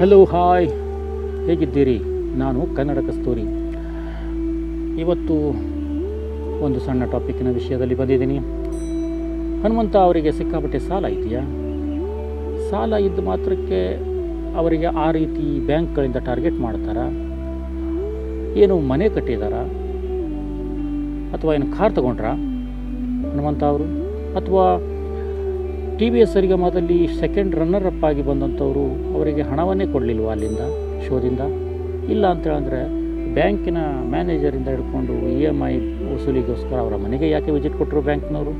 Hello hi ಹೇಗಿದ್ದೀರಿ? ನಾನು ಕನ್ನಡ ಕಸ್ತೂರಿ ಇವತ್ತು ಒಂದು ಸಣ್ಣ ಟಾಪಿಕ್ನ ವಿಷಯದಲ್ಲಿ ಬಂದಿದ್ದೀನಿ. ಹನುಮಂತ ಅವರಿಗೆ ಸಿಕ್ಕಾಪಟ್ಟೆ ಸಾಲ ಇದೆಯಾ? ಸಾಲ ಇದ್ದ ಮಾತ್ರಕ್ಕೆ ಅವರಿಗೆ ಆ ರೀತಿ ಬ್ಯಾಂಕ್ಗಳಿಂದ ಟಾರ್ಗೆಟ್ ಮಾಡ್ತಾರಾ? ಏನು ಮನೆ ಕಟ್ಟಿದಾರಾ? ಅಥವಾ ಏನು ಕಾರ್ ತಗೊಂಡ್ರಾ ಹನುಮಂತ ಅವರು? ಅಥವಾ ಟಿ ವಿ ಎಸ್ ಸರಿಗಮದಲ್ಲಿ ಸೆಕೆಂಡ್ ರನ್ನರ್ ಅಪ್ ಆಗಿ ಬಂದಂಥವರು ಅವರಿಗೆ ಹಣವನ್ನೇ ಕೊಡಲಿಲ್ವ ಅಲ್ಲಿಂದ, ಶೋದಿಂದ? ಇಲ್ಲ ಅಂತೇಳಂದರೆ ಬ್ಯಾಂಕಿನ ಮ್ಯಾನೇಜರಿಂದ ಹಿಡ್ಕೊಂಡು ಇ ಎಂ ಐ ವಸೂಲಿಗೋಸ್ಕರ ಅವರ ಮನೆಗೆ ಯಾಕೆ ವಿಸಿಟ್ ಕೊಟ್ಟರು ಬ್ಯಾಂಕ್ನವರು?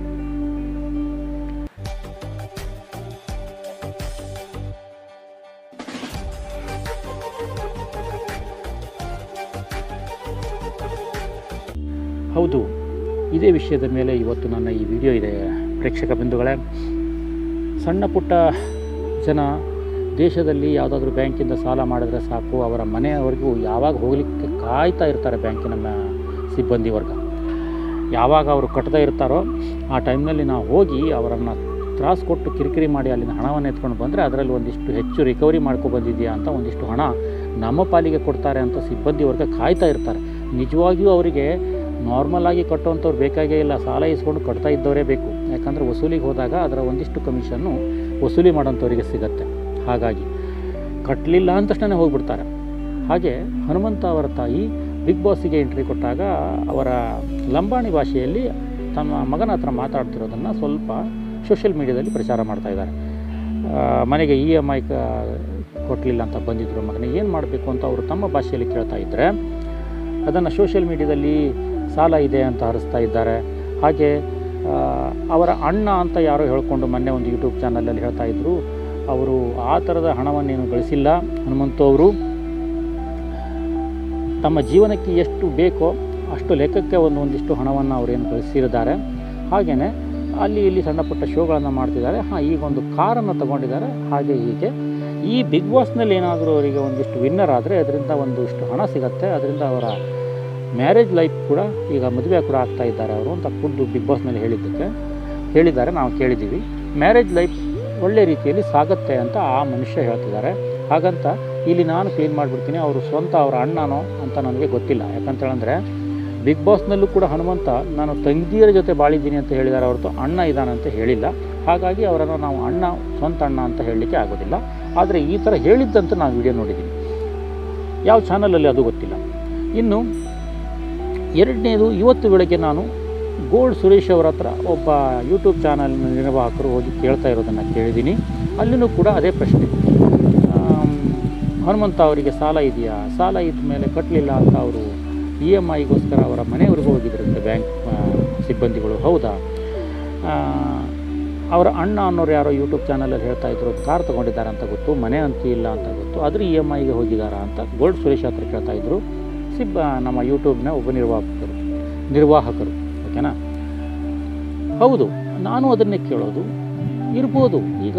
ಹೌದು, ಇದೇ ವಿಷಯದ ಮೇಲೆ ಇವತ್ತು ನನ್ನ ಈ ವಿಡಿಯೋ ಇದೆ. ಪ್ರೇಕ್ಷಕ ಬಿಂದುಗಳೇ ಸಣ್ಣ ಪುಟ್ಟ ಜನ ದೇಶದಲ್ಲಿ ಯಾವುದಾದ್ರೂ ಬ್ಯಾಂಕಿಂದ ಸಾಲ ಮಾಡಿದ್ರೆ ಸಾಕು, ಅವರ ಮನೆಯವರೆಗೂ ಯಾವಾಗ ಹೋಗಲಿಕ್ಕೆ ಕಾಯ್ತಾ ಇರ್ತಾರೆ ಬ್ಯಾಂಕಿನ ಸಿಬ್ಬಂದಿ ವರ್ಗ. ಯಾವಾಗ ಅವರು ಕಟ್ಟದೇ ಇರ್ತಾರೋ ಆ ಟೈಮ್ನಲ್ಲಿ ನಾವು ಹೋಗಿ ಅವರನ್ನು ತ್ರಾಸು ಕೊಟ್ಟು ಕಿರಿಕಿರಿ ಮಾಡಿ ಅಲ್ಲಿನ ಹಣವನ್ನು ಎತ್ಕೊಂಡು ಬಂದರೆ ಅದರಲ್ಲಿ ಒಂದಿಷ್ಟು ಹೆಚ್ಚು ರಿಕವರಿ ಮಾಡ್ಕೊ ಬಂದಿದೆಯಾ ಅಂತ ಒಂದಿಷ್ಟು ಹಣ ನಮ್ಮ ಪಾಲಿಗೆ ಕೊಡ್ತಾರೆ ಅಂತ ಸಿಬ್ಬಂದಿ ವರ್ಗ ಕಾಯ್ತಾ ಇರ್ತಾರೆ. ನಿಜವಾಗಿಯೂ ಅವರಿಗೆ ನಾರ್ಮಲ್ ಆಗಿ ಕಟ್ಟುವಂಥವ್ರು ಬೇಕಾಗೇ ಇಲ್ಲ. ಸಾಲ ಇಸ್ಕೊಂಡು ಕಟ್ತಾ ಇದ್ದವರೇ ಬೇಕು. ಯಾಕಂದರೆ ವಸೂಲಿಗೆ ಹೋದಾಗ ಅದರ ಒಂದಿಷ್ಟು ಕಮಿಷನ್ನು ವಸೂಲಿ ಮಾಡೋಂಥವ್ರಿಗೆ ಸಿಗತ್ತೆ. ಹಾಗಾಗಿ ಕಟ್ಟಲಿಲ್ಲ ಅಂದ ತಕ್ಷಣ ಹೋಗ್ಬಿಡ್ತಾರೆ. ಹಾಗೆ ಹನುಮಂತ ಅವರ ತಾಯಿ ಬಿಗ್ ಬಾಸಿಗೆ ಎಂಟ್ರಿ ಕೊಟ್ಟಾಗ ಅವರ ಲಂಬಾಣಿ ಭಾಷೆಯಲ್ಲಿ ತಮ್ಮ ಮಗನ ಹತ್ರ ಮಾತಾಡ್ತಿರೋದನ್ನು ಸ್ವಲ್ಪ ಸೋಷಿಯಲ್ ಮೀಡಿಯಾದಲ್ಲಿ ಪ್ರಚಾರ ಮಾಡ್ತಾ ಇದ್ದಾರೆ. ಮನೆಗೆ ಇ ಎಂ ಐ ಕೊಟ್ಟಲಿಲ್ಲ ಅಂತ ಬಂದಿದ್ದರು ಮಗನಿಗೆ. ಏನು ಮಾಡಬೇಕು ಅಂತ ಅವರು ತಮ್ಮ ಭಾಷೆಯಲ್ಲಿ ಕೇಳ್ತಾ ಇದ್ದರೆ ಅದನ್ನು ಸೋಷಿಯಲ್ ಮೀಡಿಯಾದಲ್ಲಿ ಸಾಲ ಇದೆ ಅಂತ ಹರಿಸ್ತಾ ಇದ್ದಾರೆ. ಹಾಗೆ ಅವರ ಅಣ್ಣ ಅಂತ ಯಾರೋ ಹೇಳ್ಕೊಂಡು ಮೊನ್ನೆ ಒಂದು ಯೂಟ್ಯೂಬ್ ಚಾನಲಲ್ಲಿ ಹೇಳ್ತಾ ಇದ್ದರು ಅವರು ಆ ಥರದ ಹಣವನ್ನೇನು ಗಳಿಸಿಲ್ಲ. ಹನುಮಂತವರು ತಮ್ಮ ಜೀವನಕ್ಕೆ ಎಷ್ಟು ಬೇಕೋ ಅಷ್ಟು ಲೆಕ್ಕಕ್ಕೆ ಒಂದು, ಒಂದಿಷ್ಟು ಹಣವನ್ನು ಅವರೇನು ಗಳಿಸಿದ್ದಾರೆ. ಹಾಗೆಯೇ ಅಲ್ಲಿ ಇಲ್ಲಿ ಸಣ್ಣ ಪುಟ್ಟ ಶೋಗಳನ್ನು ಮಾಡ್ತಿದ್ದಾರೆ. ಹಾಂ, ಈಗ ಒಂದು ಕಾರನ್ನು ತಗೊಂಡಿದ್ದಾರೆ. ಹಾಗೆ ಹೀಗೆ. ಈ ಬಿಗ್ ಬಾಸ್ನಲ್ಲಿ ಏನಾದರೂ ಅವರಿಗೆ ಒಂದಿಷ್ಟು ವಿನ್ನರ್ ಆದರೆ ಅದರಿಂದ ಒಂದಿಷ್ಟು ಹಣ ಸಿಗತ್ತೆ. ಅದರಿಂದ ಅವರ ಮ್ಯಾರೇಜ್ ಲೈಫ್ ಕೂಡ ಈಗ ಮದುವೆ ಕೂಡ ಆಗ್ತಾ ಇದ್ದಾರೆ ಅವರು ಅಂತ ಖುದ್ದು ಬಿಗ್ ಬಾಸ್ನಲ್ಲಿ ಹೇಳಿದ್ದಕ್ಕೆ, ಹೇಳಿದ್ದಾರೆ, ನಾವು ಕೇಳಿದ್ದೀವಿ. ಮ್ಯಾರೇಜ್ ಲೈಫ್ ಒಳ್ಳೆ ರೀತಿಯಲ್ಲಿ ಸಾಗುತ್ತೆ ಅಂತ ಆ ಮನುಷ್ಯ ಹೇಳ್ತಿದ್ದಾರೆ. ಹಾಗಂತ ಇಲ್ಲಿ ನಾನು ಕ್ಲೀನ್ ಮಾಡಿಬಿಡ್ತೀನಿ, ಅವರು ಸ್ವಂತ ಅವರ ಅಣ್ಣನೋ ಅಂತ ನನಗೆ ಗೊತ್ತಿಲ್ಲ. ಯಾಕಂತೇಳಂದರೆ ಬಿಗ್ ಬಾಸ್ನಲ್ಲೂ ಕೂಡ ಹನುಮಂತ, ನಾನು ತಂಗಿಯರ ಜೊತೆ ಬಾಳಿದ್ದೀನಿ ಅಂತ ಹೇಳಿದ್ದಾರೆ ಹೊರತು ಅಣ್ಣ ಇದ್ದಾನಂತ ಹೇಳಿಲ್ಲ. ಹಾಗಾಗಿ ಅವರನ್ನು ನಾವು ಅಣ್ಣ, ಸ್ವಂತ ಅಣ್ಣ ಅಂತ ಹೇಳಲಿಕ್ಕೆ ಆಗೋದಿಲ್ಲ. ಆದರೆ ಈ ಥರ ಹೇಳಿದ್ದಂತ ನಾನು ವಿಡಿಯೋ ನೋಡಿದ್ದೀನಿ ಯಾವ ಚಾನಲಲ್ಲಿ ಅದು ಗೊತ್ತಿಲ್ಲ. ಇನ್ನು ಎರಡನೇದು ಇವತ್ತು ಬೆಳಗ್ಗೆ ನಾನು ಗೋಲ್ಡ್ ಸುರೇಶ್ ಅವರ ಹತ್ರ ಒಬ್ಬ ಯೂಟ್ಯೂಬ್ ಚಾನಲ್ನ ನಿರ್ವಾಹಕರು ಹೋಗಿ ಕೇಳ್ತಾ ಇರೋದನ್ನು ಕೇಳಿದ್ದೀನಿ. ಅಲ್ಲಿನೂ ಕೂಡ ಅದೇ ಪ್ರಶ್ನೆ. ಹನುಮಂತ ಅವರಿಗೆ ಸಾಲ ಇದೆಯಾ? ಸಾಲ ಇದ್ದ ಮೇಲೆ ಕಟ್ಟಲಿಲ್ಲ ಅಂತ ಅವರು ಇ ಎಂ ಐಗೋಸ್ಕರ ಅವರ ಮನೆಯವರೆಗೂ ಹೋಗಿದ್ರಂತೆ ಬ್ಯಾಂಕ್ ಸಿಬ್ಬಂದಿಗಳು. ಹೌದಾ? ಅವರ ಅಣ್ಣ ಅನ್ನೋರು ಯಾರೋ ಯೂಟ್ಯೂಬ್ ಚಾನಲಲ್ಲಿ ಹೇಳ್ತಾ ಇದ್ರು, ಕಾರ್ ತೊಗೊಂಡಿದ್ದಾರೆ ಅಂತ ಗೊತ್ತು, ಮನೆ ಅಂತ ಇಲ್ಲ ಅಂತ ಗೊತ್ತು, ಆದರೆ ಇ ಎಂ ಐಗೆ ಹೋಗಿದ್ದಾರಾ ಅಂತ ಗೋಲ್ಡ್ ಸುರೇಶ್ ಹತ್ರ ಕೇಳ್ತಾ ಇದ್ರು. ಸಿಬ್ಬ ನಮ್ಮ ಯೂಟ್ಯೂಬ್ನ ಉಪನಿರ್ವಾಹಕರು ನಿರ್ವಾಹಕರು ಓಕೆನಾ? ಹೌದು, ನಾನು ಅದನ್ನೇ ಕೇಳೋದು. ಇರ್ಬೋದು, ಈಗ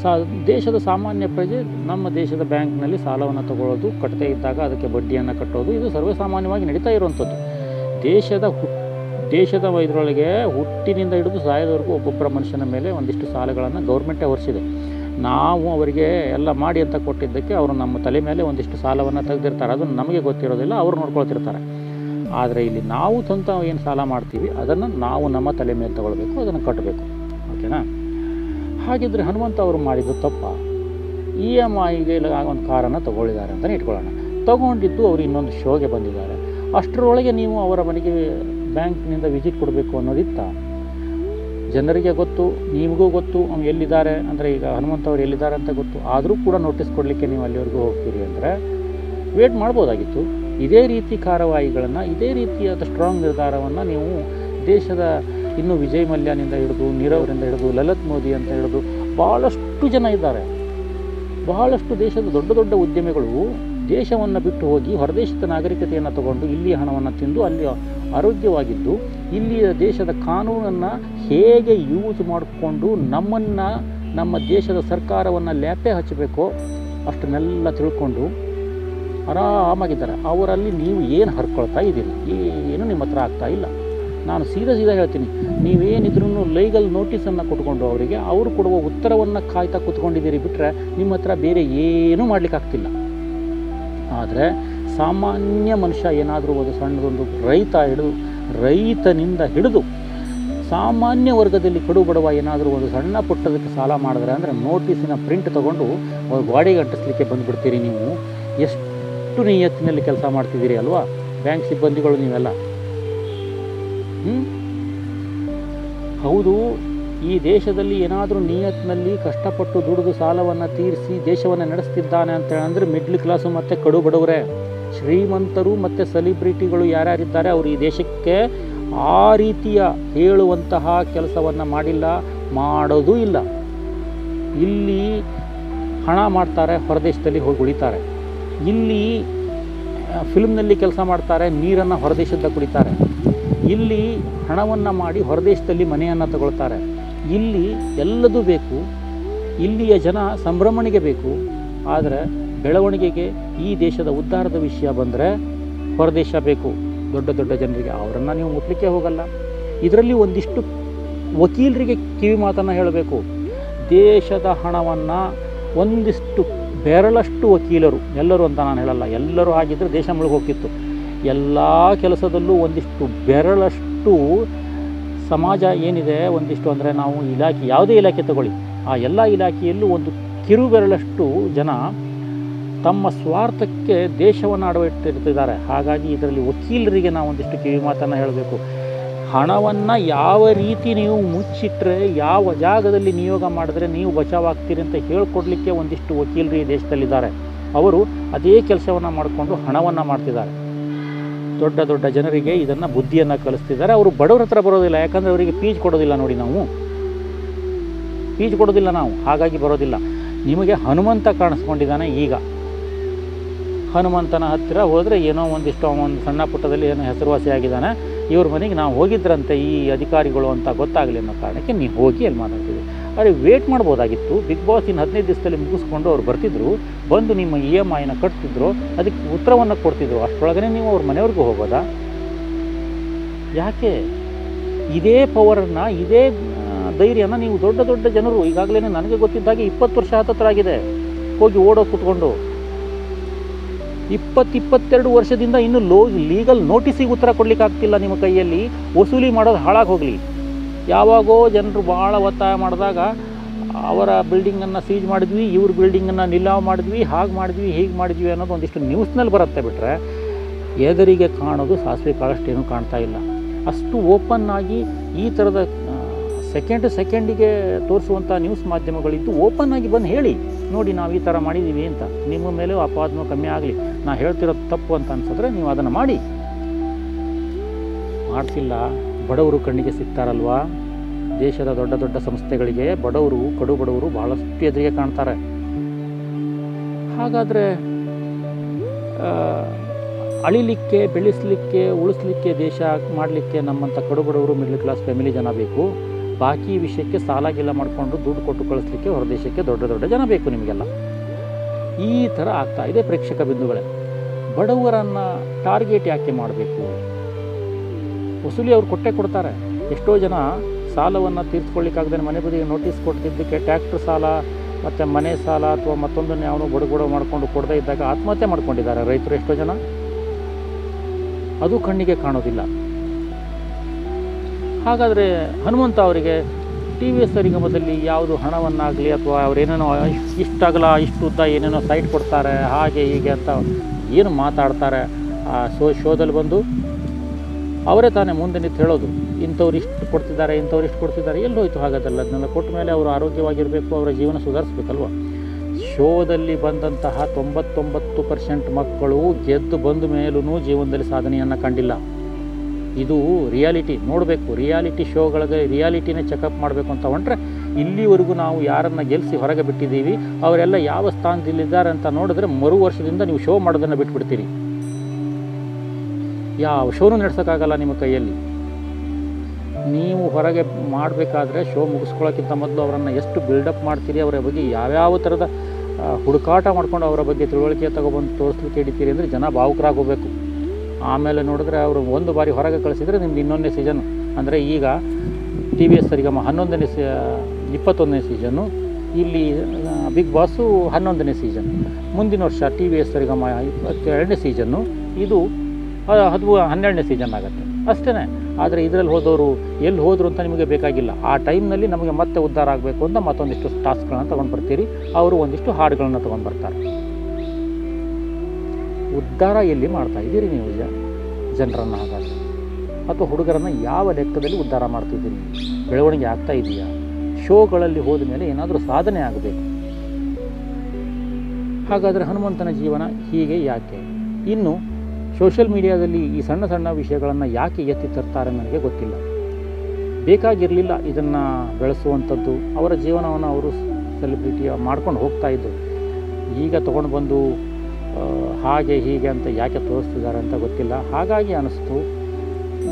ಸಾ, ದೇಶದ ಸಾಮಾನ್ಯ ಪ್ರಜೆ ನಮ್ಮ ದೇಶದ ಬ್ಯಾಂಕ್ನಲ್ಲಿ ಸಾಲವನ್ನು ತಗೊಳ್ಳೋದು, ಕಟ್ಟದೇ ಇದ್ದಾಗ ಅದಕ್ಕೆ ಬಡ್ಡಿಯನ್ನು ಕಟ್ಟೋದು, ಇದು ಸರ್ವೇಸಾಮಾನ್ಯವಾಗಿ ನಡೀತಾ ಇರುವಂಥದ್ದು. ದೇಶದ ಹು, ದೇಶದ ಇದರೊಳಗೆ ಹುಟ್ಟಿನಿಂದ ಹಿಡಿದು ಸಾಯೋದವರೆಗೂ ಒಬ್ಬೊಬ್ಬರ ಮನುಷ್ಯನ ಮೇಲೆ ಒಂದಿಷ್ಟು ಸಾಲಗಳನ್ನು ಗೌರ್ಮೆಂಟೇ ಹೊರಿಸಿದೆ ನಾವು ಅವರಿಗೆ ಎಲ್ಲ ಮಾಡಿ ಅಂತ ಕೊಟ್ಟಿದ್ದಕ್ಕೆ ಅವರು ನಮ್ಮ ತಲೆ ಮೇಲೆ ಒಂದಿಷ್ಟು ಸಾಲವನ್ನು ತೆಗೆದಿರ್ತಾರೆ. ಅದು ನಮಗೆ ಗೊತ್ತಿರೋದಿಲ್ಲ, ಅವರು ನೋಡ್ಕೊಳ್ತಿರ್ತಾರೆ. ಆದರೆ ಇಲ್ಲಿ ನಾವು ಸ್ವಂತ ಏನು ಸಾಲ ಮಾಡ್ತೀವಿ, ಅದನ್ನು ನಾವು ನಮ್ಮ ತಲೆ ಮೇಲೆ ತಗೊಳ್ಬೇಕು, ಅದನ್ನು ಕಟ್ಟಬೇಕು ಓಕೆನಾ? ಹಾಗಿದ್ರೆ ಹನುಮಂತ ಅವರು ಮಾಡಿದ್ದು ತಪ್ಪ. ಇ ಎಂ ಐಗೆ ಒಂದು ಕಾರನ್ನು ತಗೊಳ್ಳಿದ್ದಾರೆ ಅಂತಲೇ ಇಟ್ಕೊಳ್ಳೋಣ. ತಗೊಂಡಿದ್ದು ಅವರು ಇನ್ನೊಂದು ಶೋಗೆ ಬಂದಿದ್ದಾರೆ. ಅಷ್ಟರೊಳಗೆ ನೀವು ಅವರ ಮನೆಗೆ ಬ್ಯಾಂಕ್ನಿಂದ ವಿಸಿಟ್ ಕೊಡಬೇಕು ಅನ್ನೋದಿತ್ತ? ಜನರಿಗೆ ಗೊತ್ತು, ನಿಮಗೂ ಗೊತ್ತು ಅವ್ನು ಎಲ್ಲಿದ್ದಾರೆ ಅಂದರೆ ಈಗ ಹನುಮಂತ ಅವ್ರು ಎಲ್ಲಿದ್ದಾರೆ ಅಂತ ಗೊತ್ತು, ಆದರೂ ಕೂಡ ನೋಟಿಸ್ ಕೊಡಲಿಕ್ಕೆ ನೀವು ಅಲ್ಲಿವರೆಗೂ ಹೋಗ್ತೀರಿ ಅಂದರೆ ವೇಟ್ ಮಾಡ್ಬೋದಾಗಿತ್ತು. ಇದೇ ರೀತಿ ಕಾರ್ಯವಾಹಿಗಳನ್ನು ಇದೇ ರೀತಿಯಾದ ಸ್ಟ್ರಾಂಗ್ ನಿರ್ಧಾರವನ್ನು ನೀವು ದೇಶದ ಇನ್ನು ವಿಜಯ್ ಮಲ್ಯನಿಂದ ಹಿಡಿದು ನೀರವರಿಂದ ಹಿಡಿದು, ಲಲಿತ್ ಮೋದಿ ಅಂತ ಹಿಡಿದು ಭಾಳಷ್ಟು ಜನ ಇದ್ದಾರೆ. ಬಹಳಷ್ಟು ದೇಶದ ದೊಡ್ಡ ದೊಡ್ಡ ಉದ್ಯಮಿಗಳು ದೇಶವನ್ನು ಬಿಟ್ಟು ಹೋಗಿ ಹೊರದೇಶದ ನಾಗರಿಕತೆಯನ್ನು ತಗೊಂಡು ಇಲ್ಲಿಯ ಹಣವನ್ನು ತಿಂದು ಅಲ್ಲಿ ಆರೋಗ್ಯವಾಗಿದ್ದು, ಇಲ್ಲಿಯ ದೇಶದ ಕಾನೂನನ್ನು ಹೇಗೆ ಯೂಸ್ ಮಾಡಿಕೊಂಡು ನಮ್ಮನ್ನು, ನಮ್ಮ ದೇಶದ ಸರ್ಕಾರವನ್ನು ಲ್ಯಾಪೆ ಹಚ್ಚಬೇಕೋ ಅಷ್ಟನ್ನೆಲ್ಲ ತಿಳ್ಕೊಂಡು ಆರಾಮಾಗಿದ್ದಾರೆ. ಅವರಲ್ಲಿ ನೀವು ಏನು ಹರ್ಕೊಳ್ತಾ ಇದ್ದೀರಿ? ಏನು ನಿಮ್ಮ ಹತ್ರ ಆಗ್ತಾ ಇಲ್ಲ. ನಾನು ಸೀದಾ ಸೀದಾ ಹೇಳ್ತೀನಿ. ನೀವೇನಿದ್ರೂ ಲೈಗಲ್ ನೋಟಿಸನ್ನು ಕೊಟ್ಕೊಂಡು ಅವರಿಗೆ, ಅವರು ಕೊಡುವ ಉತ್ತರವನ್ನು ಕಾಯ್ತಾ ಕೂತ್ಕೊಂಡಿದ್ದೀರಿ ಬಿಟ್ಟರೆ ನಿಮ್ಮ ಹತ್ರ ಬೇರೆ ಏನೂ ಮಾಡಲಿಕ್ಕಾಗ್ತಿಲ್ಲ ಆದರೆ ಸಾಮಾನ್ಯ ಮನುಷ್ಯ ಏನಾದರೂ ಒಂದು ಸಣ್ಣದೊಂದು ರೈತ ಹಿಡಿದು, ರೈತನಿಂದ ಹಿಡಿದು ಸಾಮಾನ್ಯ ವರ್ಗದಲ್ಲಿ ಕಡು ಬಡವ ಏನಾದರೂ ಒಂದು ಸಣ್ಣ ಪುಟ್ಟದಕ್ಕೆ ಸಾಲ ಮಾಡಿದ್ರೆ ಅಂದರೆ ನೋಟಿಸಿನ ಪ್ರಿಂಟ್ ತೊಗೊಂಡು ಅವ್ರು ಗಾಡಿಗೆ ಅಂಟಿಸ್ಲಿಕ್ಕೆ ಬಂದುಬಿಡ್ತೀರಿ ನೀವು. ಎಷ್ಟು ನಿಯತ್ತಿನಲ್ಲಿ ಕೆಲಸ ಮಾಡ್ತಿದ್ದೀರಿ ಅಲ್ವಾ? ಬ್ಯಾಂಕ್ ಸಿಬ್ಬಂದಿಗಳು ನೀವೆಲ್ಲ. ಹೌದು, ಈ ದೇಶದಲ್ಲಿ ಏನಾದರೂ ನಿಯತ್ತಿನಲ್ಲಿ ಕಷ್ಟಪಟ್ಟು ದುಡಿದು ಸಾಲವನ್ನು ತೀರಿಸಿ ದೇಶವನ್ನು ನಡೆಸ್ತಿದ್ದಾನೆ ಅಂತ ಅಂದರೆ ಮಿಡ್ಲ್ ಕ್ಲಾಸು ಮತ್ತು ಕಡು ಬಡವರೇ. ಶ್ರೀಮಂತರು ಮತ್ತು ಸೆಲಿಬ್ರಿಟಿಗಳು ಯಾರ್ಯಾರಿದ್ದಾರೆ, ಅವರು ಈ ದೇಶಕ್ಕೆ ಆ ರೀತಿಯ ಹೇಳುವಂತಹ ಕೆಲಸವನ್ನು ಮಾಡಿಲ್ಲ, ಮಾಡೋದೂ ಇಲ್ಲ. ಇಲ್ಲಿ ಹಣ ಮಾಡ್ತಾರೆ, ಹೊರದೇಶದಲ್ಲಿ ಹೋಗಿ ಉಳಿತಾರೆ. ಇಲ್ಲಿ ಫಿಲ್ಮ್ನಲ್ಲಿ ಕೆಲಸ ಮಾಡ್ತಾರೆ, ನೀರನ್ನು ಹೊರದೇಶದ ಕುಡಿತಾರೆ. ಇಲ್ಲಿ ಹಣವನ್ನು ಮಾಡಿ ಹೊರದೇಶದಲ್ಲಿ ಮನೆಯನ್ನು ತಗೊಳ್ತಾರೆ. ಇಲ್ಲಿ ಎಲ್ಲದೂ ಬೇಕು, ಇಲ್ಲಿಯ ಜನ ಸಂಭ್ರಮಣೆಗೆ ಬೇಕು. ಆದರೆ ಬೆಳವಣಿಗೆಗೆ ಈ ದೇಶದ ಉದ್ಧಾರದ ವಿಷಯ ಬಂದರೆ ಹೊರದೇಶ ಬೇಕು. ದೊಡ್ಡ ದೊಡ್ಡ ಜನರಿಗೆ, ಅವರನ್ನು ನೀವು ಮುಟ್ಲಿಕ್ಕೆ ಹೋಗಲ್ಲ. ಇದರಲ್ಲಿ ಒಂದಿಷ್ಟು ವಕೀಲರಿಗೆ ಕಿವಿ ಮಾತನ್ನು ಹೇಳಬೇಕು. ದೇಶದ ಹಣವನ್ನು ಒಂದಿಷ್ಟು ಬೆರಳಷ್ಟು ವಕೀಲರು, ಎಲ್ಲರೂ ಅಂತ ನಾನು ಹೇಳಲ್ಲ, ಎಲ್ಲರೂ ಆಗಿದ್ದರೆ ದೇಶ ಮುಳುಗೋಗ್ತಿತ್ತು ಎಲ್ಲ ಕೆಲಸದಲ್ಲೂ ಒಂದಿಷ್ಟು ಬೆರಳಷ್ಟು ಸಮಾಜ ಏನಿದೆ, ಒಂದಿಷ್ಟು ಅಂದರೆ ನಾವು ಇಲಾಖೆ, ಯಾವುದೇ ಇಲಾಖೆ ತಗೊಳ್ಳಿ. ಆ ಎಲ್ಲ ಇಲಾಖೆಯಲ್ಲೂ ಒಂದು ಕಿರುಬೆರಳಷ್ಟು ಜನ ತಮ್ಮ ಸ್ವಾರ್ಥಕ್ಕೆ ದೇಶವನ್ನು ಅಡವಿಟ್ಟಿರ್ತಿದ್ದಾರೆ. ಹಾಗಾಗಿ ಇದರಲ್ಲಿ ವಕೀಲರಿಗೆ ನಾವು ಒಂದಿಷ್ಟು ಕಿವಿ ಮಾತನ್ನು ಹೇಳಬೇಕು. ಹಣವನ್ನು ಯಾವ ರೀತಿ ನೀವು ಮುಚ್ಚಿಟ್ರೆ, ಯಾವ ಜಾಗದಲ್ಲಿ ನಿಯೋಗ ಮಾಡಿದ್ರೆ ನೀವು ಬಚಾವಾಗ್ತೀರಿ ಅಂತ ಹೇಳ್ಕೊಡ್ಲಿಕ್ಕೆ ಒಂದಿಷ್ಟು ವಕೀಲರು ಈ ದೇಶದಲ್ಲಿದ್ದಾರೆ. ಅವರು ಅದೇ ಕೆಲಸವನ್ನು ಮಾಡಿಕೊಂಡು ಹಣವನ್ನು ಮಾಡ್ತಿದ್ದಾರೆ. ದೊಡ್ಡ ದೊಡ್ಡ ಜನರಿಗೆ ಇದನ್ನು ಬುದ್ಧಿಯನ್ನು ಕಲಿಸ್ತಿದ್ದಾರೆ. ಅವರು ಬಡವ್ರ ಹತ್ರ ಬರೋದಿಲ್ಲ, ಯಾಕಂದರೆ ಅವರಿಗೆ ಪೀಜ್ ಕೊಡೋದಿಲ್ಲ ನೋಡಿ ನಾವು. ಪೀಜ್ ಕೊಡೋದಿಲ್ಲ ನಾವು, ಹಾಗಾಗಿ ಬರೋದಿಲ್ಲ. ನಿಮಗೆ ಹನುಮಂತ ಕಾಣಿಸ್ಕೊಂಡಿದ್ದಾನೆ ಈಗ. ಹನುಮಂತನ ಹತ್ತಿರ ಹೋದರೆ ಏನೋ ಒಂದಿಷ್ಟು ಒಂದು ಸಣ್ಣ ಪುಟ್ಟದಲ್ಲಿ ಏನೋ ಹೆಸರುವಾಸಿ ಆಗಿದ್ದಾನೆ. ಇವ್ರ ಮನೆಗೆ ನಾವು ಹೋಗಿದ್ರಂತೆ ಈ ಅಧಿಕಾರಿಗಳು ಅಂತ ಗೊತ್ತಾಗಲಿ ಅನ್ನೋ ಕಾರಣಕ್ಕೆ ನೀವು ಹೋಗಿ ಅಲ್ಲಿ ಮಾತಾಡ್ತೀವಿ ಅರೆ ವೇಟ್ ಮಾಡ್ಬೋದಾಗಿತ್ತು. ಬಿಗ್ ಬಾಸ್ ಇನ್ನು ಹದಿನೈದು ದಿವಸದಲ್ಲಿ ಮುಗಿಸ್ಕೊಂಡು ಅವ್ರು ಬರ್ತಿದ್ರು. ಬಂದು ನಿಮ್ಮ ಇ ಎಂ ಐನ ಕಟ್ತಿದ್ರು. ಅದಕ್ಕೆ ಉತ್ತರವನ್ನು ಕೊಡ್ತಿದ್ರು. ಅಷ್ಟರೊಳಗನೆ ನೀವು ಅವ್ರ ಮನೆಯವ್ರಿಗೂ ಹೋಗೋದಾ? ಯಾಕೆ? ಇದೇ ಪವರನ್ನು, ಇದೇ ಧೈರ್ಯನ ನೀವು ದೊಡ್ಡ ದೊಡ್ಡ ಜನರು. ಈಗಾಗಲೇ ನನಗೆ ಗೊತ್ತಿದ್ದಾಗೆ ಇಪ್ಪತ್ತು ವರ್ಷ ಹತ್ತತ್ರ ಆಗಿದೆ. ಹೋಗಿ ಓಡೋ ಕೂತ್ಕೊಂಡು. ಇಪ್ಪತ್ತು ಇಪ್ಪತ್ತೆರಡು ವರ್ಷದಿಂದ ಇನ್ನು ಲೋ ಲೀಗಲ್ ನೋಟಿಸಿಗೆ ಉತ್ತರ ಕೊಡ್ಲಿಕ್ಕೆ ಆಗ್ತಿಲ್ಲ ನಿಮ್ಮ ಕೈಯಲ್ಲಿ. ವಸೂಲಿ ಮಾಡೋದು ಹಾಳಾಗಿ ಹೋಗಲಿ. ಯಾವಾಗೋ ಜನರು ಭಾಳ ಒತ್ತಾಯ ಮಾಡಿದಾಗ ಅವರ ಬಿಲ್ಡಿಂಗನ್ನು ಸೀಜ್ ಮಾಡಿದ್ವಿ, ಇವ್ರ ಬಿಲ್ಡಿಂಗನ್ನು ನಿಲಾವ್ ಮಾಡಿದ್ವಿ, ಹಾಗೆ ಮಾಡಿದ್ವಿ, ಹೀಗೆ ಮಾಡಿದ್ವಿ ಅನ್ನೋದು ಒಂದಿಷ್ಟು ನ್ಯೂಸ್ನಲ್ಲಿ ಬರುತ್ತೆ ಬಿಟ್ಟರೆ ಎದುರಿಗೆ ಕಾಣೋದು ಸಾಸಿವೆ ಕಾಳಷ್ಟೇನು ಕಾಣ್ತಾ ಇಲ್ಲ. ಅಷ್ಟು ಓಪನ್ ಆಗಿ ಈ ಥರದ ಸೆಕೆಂಡ್ ಸೆಕೆಂಡಿಗೆ ತೋರಿಸುವಂಥ ನ್ಯೂಸ್ ಮಾಧ್ಯಮಗಳಿದ್ದು ಓಪನ್ ಆಗಿ ಬಂದು ಹೇಳಿ, ನೋಡಿ ನಾವು ಈ ಥರ ಮಾಡಿದ್ದೀವಿ ಅಂತ. ನಿಮ್ಮ ಮೇಲೂ ಅಪವಾದನೂ ಕಮ್ಮಿ ಆಗಲಿ. ನಾ ಹೇಳ್ತಿರೋದು ತಪ್ಪು ಅಂತ ಅನ್ಸಿದ್ರೆ ನೀವು ಅದನ್ನು ಮಾಡಿ. ಮಾಡ್ತಿಲ್ಲ. ಬಡವರು ಕಣ್ಣಿಗೆ ಸಿಗ್ತಾರಲ್ವಾ? ದೇಶದ ದೊಡ್ಡ ದೊಡ್ಡ ಸಂಸ್ಥೆಗಳಿಗೆ ಬಡವರು, ಕಡು ಬಡವರು ಭಾಳಷ್ಟು ಎದುರಿಗೆ ಕಾಣ್ತಾರೆ. ಹಾಗಾದರೆ ಅಳಿಲಿಕ್ಕೆ, ಬೆಳೆಸಲಿಕ್ಕೆ, ಉಳಿಸ್ಲಿಕ್ಕೆ ದೇಶ ಮಾಡಲಿಕ್ಕೆ ನಮ್ಮಂಥ ಕಡು ಬಡವರು ಮಿಡ್ಲ್ ಕ್ಲಾಸ್ ಫ್ಯಾಮಿಲಿ ಜನ ಬೇಕು. ಬಾಕಿ ವಿಷಯಕ್ಕೆ ಸಾಲಾಗಿಲ್ಲ ಮಾಡಿಕೊಂಡು ದುಡ್ಡು ಕೊಟ್ಟು ಕಳಿಸ್ಲಿಕ್ಕೆ ಹೊರದೇಶಕ್ಕೆ ದೊಡ್ಡ ದೊಡ್ಡ ಜನ ಬೇಕು ನಿಮಗೆಲ್ಲ. ಈ ಥರ ಆಗ್ತಾ ಇದೆ ಪ್ರೇಕ್ಷಕ ಬಿಂದುಗಳೇ. ಬಡವರನ್ನು ಟಾರ್ಗೆಟ್ ಯಾಕೆ ಮಾಡಬೇಕು? ವಸೂಲಿ ಅವ್ರು ಕೊಟ್ಟೆ ಕೊಡ್ತಾರೆ. ಎಷ್ಟೋ ಜನ ಸಾಲವನ್ನು ತೀರ್ಸ್ಕೊಳ್ಳಿಕ್ಕಾಗದೆ ಮನೆ ಬದಿಗೆ ನೋಟಿಸ್ ಕೊಡ್ತಿದ್ದಕ್ಕೆ ಟ್ಯಾಕ್ಟ್ರ್ ಸಾಲ, ಮತ್ತು ಮನೆ ಸಾಲ ಅಥವಾ ಮತ್ತೊಂದನ್ನು ಯಾವನು ಬಡಗುಡ ಮಾಡಿಕೊಂಡು ಕೊಡದೇ ಇದ್ದಾಗ ಆತ್ಮಹತ್ಯೆ ಮಾಡ್ಕೊಂಡಿದ್ದಾರೆ ರೈತರು ಎಷ್ಟೋ ಜನ. ಅದು ಕಣ್ಣಿಗೆ ಕಾಣೋದಿಲ್ಲ. ಹಾಗಾದರೆ ಹನುಮಂತ ಅವರಿಗೆ ಟಿ ವಿ ಎಸ್ ಸರಿಗಮದಲ್ಲಿ ಯಾವುದು ಹಣವನ್ನಾಗಲಿ ಅಥವಾ ಅವರೇನೇನೋ ಇಷ್ಟಾಗಲ್ಲ ಇಷ್ಟು ಉದ್ದ ಏನೇನೋ ಸೈಟ್ ಕೊಡ್ತಾರೆ, ಹಾಗೆ ಹೀಗೆ ಅಂತ ಏನು ಮಾತಾಡ್ತಾರೆ ಆ ಶೋ ಶೋದಲ್ಲಿ ಬಂದು, ಅವರೇ ತಾನೇ ಮುಂದೆ ನಿಂತು ಹೇಳೋದು. ಇಂಥವ್ರು ಇಷ್ಟು ಕೊಡ್ತಿದ್ದಾರೆ, ಇಂಥವ್ರು ಇಷ್ಟು ಕೊಡ್ತಿದ್ದಾರೆ, ಎಲ್ಲಿ ಹೋಯ್ತು ಹಾಗಾದಲ್ಲ? ಅದನ್ನೆಲ್ಲ ಕೊಟ್ಟ ಮೇಲೆ ಅವರು ಆರೋಗ್ಯವಾಗಿರಬೇಕು, ಅವರ ಜೀವನ ಸುಧಾರಿಸ್ಬೇಕಲ್ವ? ಶೋದಲ್ಲಿ ಬಂದಂತಹ ತೊಂಬತ್ತೊಂಬತ್ತು ಪರ್ಸೆಂಟ್ ಮಕ್ಕಳು ಗೆದ್ದು ಬಂದ ಮೇಲೂ ಜೀವನದಲ್ಲಿ ಸಾಧನೆಯನ್ನು ಕಂಡಿಲ್ಲ. ಇದು ರಿಯಾಲಿಟಿ. ನೋಡಬೇಕು, ರಿಯಾಲಿಟಿ ಶೋಗಳಿಗೆ ರಿಯಾಲಿಟಿನೇ ಚೆಕಪ್ ಮಾಡಬೇಕು ಅಂತ ಹೊಂಟ್ರೆ ಇಲ್ಲಿವರೆಗೂ ನಾವು ಯಾರನ್ನು ಗೆಲ್ಲಿಸಿ ಹೊರಗೆ ಬಿಟ್ಟಿದ್ದೀವಿ, ಅವರೆಲ್ಲ ಯಾವ ಸ್ಥಾನದಲ್ಲಿದ್ದಾರೆ ಅಂತ ನೋಡಿದ್ರೆ ಮರು ವರ್ಷದಿಂದ ನೀವು ಶೋ ಮಾಡೋದನ್ನು ಬಿಟ್ಬಿಡ್ತೀರಿ. ಯಾವ ಶೋನೂ ನಡೆಸೋಕ್ಕಾಗಲ್ಲ ನಿಮ್ಮ ಕೈಯಲ್ಲಿ. ನೀವು ಹೊರಗೆ ಮಾಡಬೇಕಾದ್ರೆ ಶೋ ಮುಗಿಸ್ಕೊಳ್ಳೋಕ್ಕಿಂತ ಮೊದಲು ಅವರನ್ನು ಎಷ್ಟು ಬಿಲ್ಡಪ್ ಮಾಡ್ತೀರಿ, ಅವರ ಬಗ್ಗೆ ಯಾವ್ಯಾವ ಥರದ ಹುಡುಕಾಟ ಮಾಡ್ಕೊಂಡು ಅವರ ಬಗ್ಗೆ ತಿಳುವಳಿಕೆ ತಗೊಬಂದು ತೋರಿಸ್ಲಿಕ್ಕೆ ಹಿಡಿತೀರಿ ಅಂದರೆ ಜನ ಭಾವುಕರಾಗೋಗ್ಬೇಕು. ಆಮೇಲೆ ನೋಡಿದ್ರೆ ಅವರು ಒಂದು ಬಾರಿ ಹೊರಗೆ ಕಳಿಸಿದರೆ ನಿಮ್ದು ಇನ್ನೊಂದನೇ ಸೀಸನ್ ಅಂದರೆ ಈಗ ಟಿ ವಿ ಎಸ್ ಸರಿಗಮ್ಮ ಹನ್ನೊಂದನೇ ಸಿ ಇಪ್ಪತ್ತೊಂದನೇ ಸೀಸನ್ನು. ಇಲ್ಲಿ ಬಿಗ್ ಬಾಸು ಹನ್ನೊಂದನೇ ಸೀಸನ್. ಮುಂದಿನ ವರ್ಷ ಟಿ ವಿ ಎಸ್ ಸರಿಗಮ ಇಪ್ಪತ್ತೆರಡನೇ ಸೀಸನ್ನು. ಇದು ಹದಿಮೂ ಹನ್ನೆರಡನೇ ಸೀಸನ್ ಆಗುತ್ತೆ. ಅಷ್ಟೇ ಆದರೆ ಇದರಲ್ಲಿ ಹೋದವರು ಎಲ್ಲಿ ಹೋದರು ಅಂತ ನಿಮಗೆ ಬೇಕಾಗಿಲ್ಲ. ಆ ಟೈಮ್ನಲ್ಲಿ ನಮಗೆ ಮತ್ತೆ ಉದ್ಧಾರ ಆಗಬೇಕು ಅಂತ ಮತ್ತೊಂದಿಷ್ಟು ಟಾಸ್ಕ್ಗಳನ್ನು ತೊಗೊಂಡು ಬರ್ತೀರಿ. ಅವರು ಒಂದಿಷ್ಟು ಹಾಡುಗಳನ್ನು ತೊಗೊಂಡು ಬರ್ತಾರೆ. ಉದ್ಧಾರ ಎಲ್ಲಿ ಮಾಡ್ತಾ ಇದ್ದೀರಿ ನೀವು ಜ ಜನರನ್ನು ಹಾಗಾದರೆ. ಅಥವಾ ಹುಡುಗರನ್ನು ಯಾವ ಲೆಕ್ಕದಲ್ಲಿ ಉದ್ಧಾರ ಮಾಡ್ತಿದ್ದೀರಿ ಬೆಳವಣಿಗೆ ಆಗ್ತಾ ಇದೆಯಾ? ಶೋಗಳಲ್ಲಿ ಹೋದ ಮೇಲೆ ಏನಾದರೂ ಸಾಧನೆ ಆಗಬೇಕು. ಹಾಗಾದರೆ ಹನುಮಂತನ ಜೀವನ ಹೀಗೆ ಯಾಕೆ? ಇನ್ನು ಸೋಷಿಯಲ್ ಮೀಡಿಯಾದಲ್ಲಿ ಈ ಸಣ್ಣ ಸಣ್ಣ ವಿಷಯಗಳನ್ನು ಯಾಕೆ ಎತ್ತಿ ತರ್ತಾರೆ ನನಗೆ ಗೊತ್ತಿಲ್ಲ. ಬೇಕಾಗಿರಲಿಲ್ಲ ಇದನ್ನು ಬೆಳೆಸುವಂಥದ್ದು, ಅವರ ಜೀವನವನ್ನು ಅವರು ಸೆಲೆಬ್ರಿಟಿಯ ಮಾಡ್ಕೊಂಡು ಹೋಗ್ತಾ ಇದ್ದರು ಈಗ ತೊಗೊಂಡು ಬಂದು ಹಾಗೆ ಹೀಗೆ ಅಂತ ಯಾಕೆ ತೋರಿಸ್ತಿದ್ದಾರೆ ಅಂತ ಗೊತ್ತಿಲ್ಲ. ಹಾಗಾಗಿ ಅನಿಸ್ತು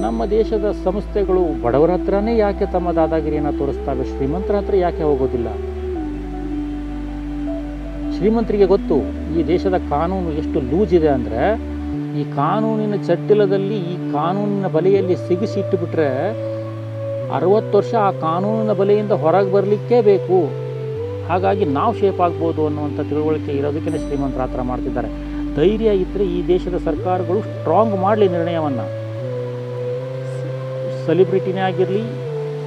ನಮ್ಮ ದೇಶದ ಸಂಸ್ಥೆಗಳು ಬಡವರ ಹತ್ರನೇ ಯಾಕೆ ತಮ್ಮ ದಾದಾಗಿರಿಯನ್ನು ತೋರಿಸ್ತವೆ? ಶ್ರೀಮಂತರ ಹತ್ರ ಯಾಕೆ ಹೋಗೋದಿಲ್ಲ? ಶ್ರೀಮಂತರಿಗೆ ಗೊತ್ತು, ಈ ದೇಶದ ಕಾನೂನು ಎಷ್ಟು ಲೂಜ್ ಇದೆ ಅಂದರೆ, ಈ ಕಾನೂನಿನ ಚಟ್ಟಿಲದಲ್ಲಿ ಈ ಕಾನೂನಿನ ಬಲೆಯಲ್ಲಿ ಸಿಗಿಸಿ ಇಟ್ಟುಬಿಟ್ರೆ ಅರವತ್ತು ವರ್ಷ ಆ ಕಾನೂನಿನ ಬಲೆಯಿಂದ ಹೊರಗೆ ಬರಲಿಕ್ಕೇ ಬೇಕು. ಹಾಗಾಗಿ ನಾವು ಶೇಪ್ ಆಗ್ಬೋದು ಅನ್ನುವಂಥ ತಿಳುವಳಿಕೆ ಇರೋದಕ್ಕೇ ಶ್ರೀಮಂತರ ಹತ್ರ ಮಾಡ್ತಿದ್ದಾರೆ. ಧೈರ್ಯ ಇದ್ದರೆ ಈ ದೇಶದ ಸರ್ಕಾರಗಳು ಸ್ಟ್ರಾಂಗ್ ಮಾಡಲಿ ನಿರ್ಣಯವನ್ನು. ಸೆಲಿಬ್ರಿಟಿನೇ ಆಗಿರಲಿ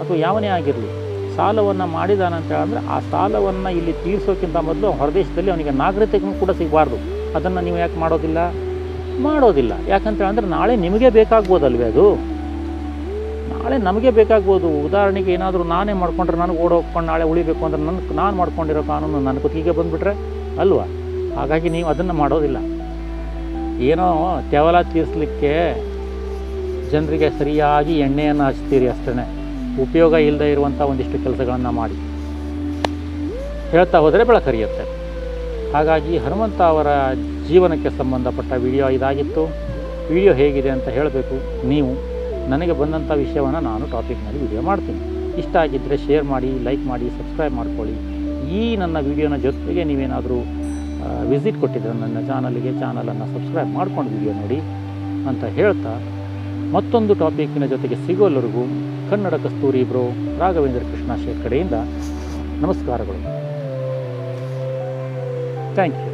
ಅಥವಾ ಯಾವನೇ ಆಗಿರಲಿ, ಸಾಲವನ್ನು ಮಾಡಿದಾನಂತ ಹೇಳಿದ್ರೆ ಆ ಸಾಲವನ್ನು ಇಲ್ಲಿ ತೀರಿಸೋಕ್ಕಿಂತ ಮೊದಲು ಹೊರದೇಶದಲ್ಲಿ ಅವನಿಗೆ ನಾಗರಿಕತೆ ಕೂಡ ಸಿಗಬಾರ್ದು. ಅದನ್ನು ನೀವು ಯಾಕೆ ಮಾಡೋದಿಲ್ಲ? ಮಾಡೋದಿಲ್ಲ. ಯಾಕಂತ ಹೇಳಿದ್ರೆ ನಾಳೆ ನಿಮಗೆ ಬೇಕಾಗ್ಬೋದಲ್ವೇ ಅದು? ನಾಳೆ ನಮಗೆ ಬೇಕಾಗ್ಬೋದು. ಉದಾಹರಣೆಗೆ ಏನಾದರೂ ನಾನೇ ಮಾಡ್ಕೊಂಡ್ರೆ ನನಗೆ ಓಡ್ ಹೋಗ್ಕೊಂಡು ನಾಳೆ ಉಳಿಬೇಕು ಅಂದರೆ ನನ್ನ ನಾನು ಮಾಡ್ಕೊಂಡಿರೋ ಕಾನೂನು ನನ್ನ ಕುತ್ತಿಗೆ ಬಂದುಬಿಟ್ರೆ ಅಲ್ವಾ? ಹಾಗಾಗಿ ನೀವು ಅದನ್ನು ಮಾಡೋದಿಲ್ಲ. ಏನೋ ತೆವಲ ತೀರಿಸಲಿಕ್ಕೆ ಜನರಿಗೆ ಸರಿಯಾಗಿ ಎಣ್ಣೆಯನ್ನು ಹಚ್ತೀರಿ ಅಷ್ಟೇ ಉಪಯೋಗ ಇಲ್ಲದೆ ಇರುವಂಥ ಒಂದಿಷ್ಟು ಕೆಲಸಗಳನ್ನು ಮಾಡಿ. ಹೇಳ್ತಾ ಹೋದರೆ ಬೆಳಕರಿಯುತ್ತೆ ಹಾಗಾಗಿ ಹನುಮಂತ ಅವರ ಜೀವನಕ್ಕೆ ಸಂಬಂಧಪಟ್ಟ ವಿಡಿಯೋ ಇದಾಗಿತ್ತು. ವಿಡಿಯೋ ಹೇಗಿದೆ ಅಂತ ಹೇಳಬೇಕು. ನೀವು, ನನಗೆ ಬಂದಂಥ ವಿಷಯವನ್ನು ನಾನು ಟಾಪಿಕ್ನಲ್ಲಿ ವಿಡಿಯೋ ಮಾಡ್ತೀನಿ. ಇಷ್ಟ ಆಗಿದ್ದರೆ ಶೇರ್ ಮಾಡಿ ಲೈಕ್ ಮಾಡಿ ಸಬ್ಸ್ಕ್ರೈಬ್ ಮಾಡ್ಕೊಳ್ಳಿ. ಈ ನನ್ನ ವಿಡಿಯೋನ ಜೊತೆಗೆ ನೀವೇನಾದರೂ ವಿಸಿಟ್ ಕೊಟ್ಟಿದ್ದರೆ ನನ್ನ ಚಾನಲ್ಗೆ ಚಾನಲನ್ನು ಸಬ್ಸ್ಕ್ರೈಬ್ ಮಾಡ್ಕೊಂಡು ವಿಡಿಯೋ ನೋಡಿ ಅಂತ ಹೇಳ್ತಾ ಮತ್ತೊಂದು ಟಾಪಿಕ್ಕಿನ ಜೊತೆಗೆ ಸಿಗೋಲ್ಲರಿಗೂ ಕನ್ನಡ ಕಸ್ತೂರಿ ಬ್ರೋ ರಾಘವೇಂದ್ರ ಕೃಷ್ಣ ಶೇಖ್ ಕಡೆಯಿಂದ ನಮಸ್ಕಾರಗಳು. Thank you